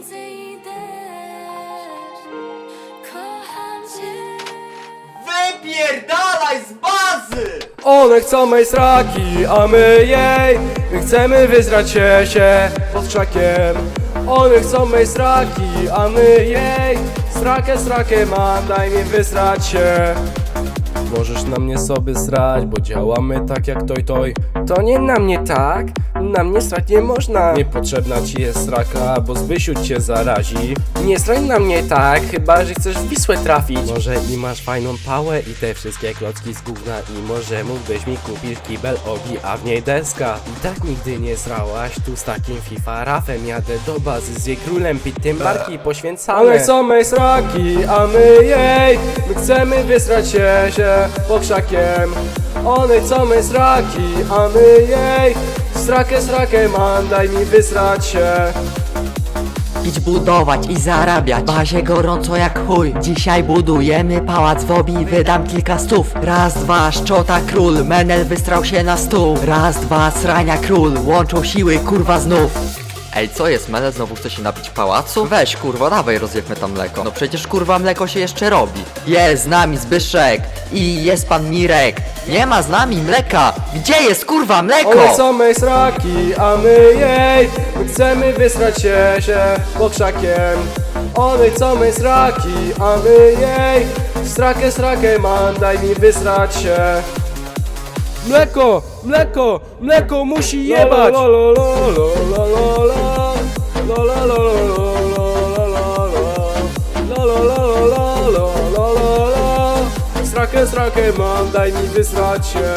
słońce i deszcz. Kocham cię. Wypierdalaj z bazy! One chcą mej sraki, a my jej My chcemy wyzrać się, się pod krzakiem One chcą mej sraki, a my jej Srakę, srakę mam, daj mi wysrać się Możesz na mnie sobie srać, bo działamy tak jak toj toj To nie na mnie tak, na mnie srać nie można. Niepotrzebna ci jest sraka, bo Zbysiu cię zarazi. Nie sraj na mnie tak, chyba że chcesz w Wisłę trafić. Może i masz fajną pałę i te wszystkie klocki z gówna I może mógłbyś mi kupić kibel ogi, a w niej deska. I tak nigdy nie srałaś, tu z takim FIFA rafem. Jadę do bazy z jej królem, pitym barki poświęcane One są mej sraki, a my jej. My chcemy wysrać się, się pod krzakiem. One chcą mej sraki, a my jej Strakę, strakę mam, daj mi wysrać się. Idź budować i zarabiać. Bazie gorąco jak chuj. Dzisiaj budujemy pałac w obi Wydam kilka stów. Raz, dwa, szczota król. Menel wystrał się na stół. Raz, dwa, srania król. Łączą siły, kurwa znów. Ej, co jest? Menel znowu chce się napić w pałacu? Weź, kurwa, dawaj rozjewmy tam mleko. No przecież, kurwa, mleko się jeszcze robi. Jest z nami Zbyszek I jest pan Mirek Nie ma z nami mleka Gdzie jest, kurwa, mleko? One są mej sraki, a my jej My chcemy wysrać się, się pod krzakiem One chcą mej sraki, a my jej Strakę, strakę mam, daj mi wysrać się Mleko, mleko, mleko musi jebać Strakę, strakę mam, daj mi wysrać się